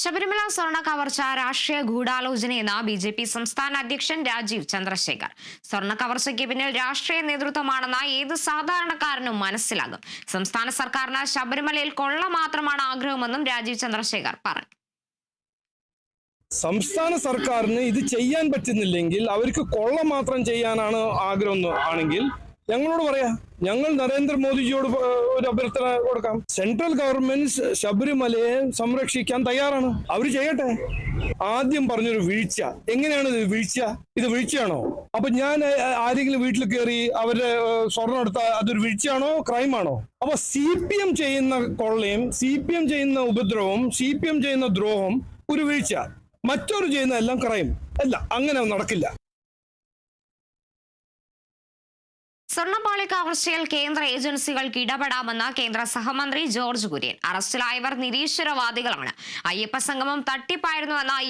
ശബരിമല സ്വർണ കവർച്ച രാഷ്ട്രീയ ഗൂഢാലോചനയെന്ന് ബി ജെ പി സംസ്ഥാന അധ്യക്ഷൻ രാജീവ് ചന്ദ്രശേഖർ. സ്വർണ കവർച്ചയ്ക്ക് പിന്നിൽ രാഷ്ട്രീയ നേതൃത്വമാണെന്ന ഏത് സാധാരണക്കാരനും മനസ്സിലാകും. സംസ്ഥാന സർക്കാരിന് ശബരിമലയിൽ കൊള്ള മാത്രമാണ് ആഗ്രഹമെന്നും രാജീവ് ചന്ദ്രശേഖർ പറഞ്ഞു. സംസ്ഥാന സർക്കാരിന് ഇത് ചെയ്യാൻ പറ്റുന്നില്ലെങ്കിൽ അവർക്ക് കൊള്ള മാത്രം ചെയ്യാനാണ് ആഗ്രഹം ആണെങ്കിൽ ഞങ്ങളോട് പറയാ ഞങ്ങൾ നരേന്ദ്രമോദിജിയോട് ഒരു അഭ്യർത്ഥന കൊടുക്കാം. സെൻട്രൽ ഗവൺമെന്റ് ശബരിമലയെ സംരക്ഷിക്കാൻ തയ്യാറാണ്. അവർ ചെയ്യട്ടെ? ആദ്യം പറഞ്ഞൊരു വീഴ്ച. എങ്ങനെയാണ് ഇത് വീഴ്ച? ഇത് വീഴ്ചയാണോ? അപ്പൊ ഞാൻ ആരെങ്കിലും വീട്ടിൽ കയറി അവരുടെ സ്വർണം എടുത്ത അതൊരു വീഴ്ചയാണോ? ക്രൈമാണോ? അപ്പൊ സി പി എം ചെയ്യുന്ന കൊള്ളയും സി പി എം ചെയ്യുന്ന ഉപദ്രവവും സി പി എം ചെയ്യുന്ന ദ്രോഹം ഒരു വീഴ്ച. മറ്റൊരു ചെയ്യുന്ന എല്ലാം ക്രൈം. അല്ല അങ്ങനെ നടക്കില്ല. സ്വർണപ്പാളി കവർച്ചയിൽ കേന്ദ്ര ഏജൻസികൾക്ക് ഇടപെടാമെന്ന് കേന്ദ്ര സഹമന്ത്രി ജോർജ് കുര്യൻ. അറസ്റ്റിലായവർ നിരീശ്വരവാദികളാണ്. അയ്യപ്പ സംഗമം തട്ടിപ്പായിരുന്നുവെന്ന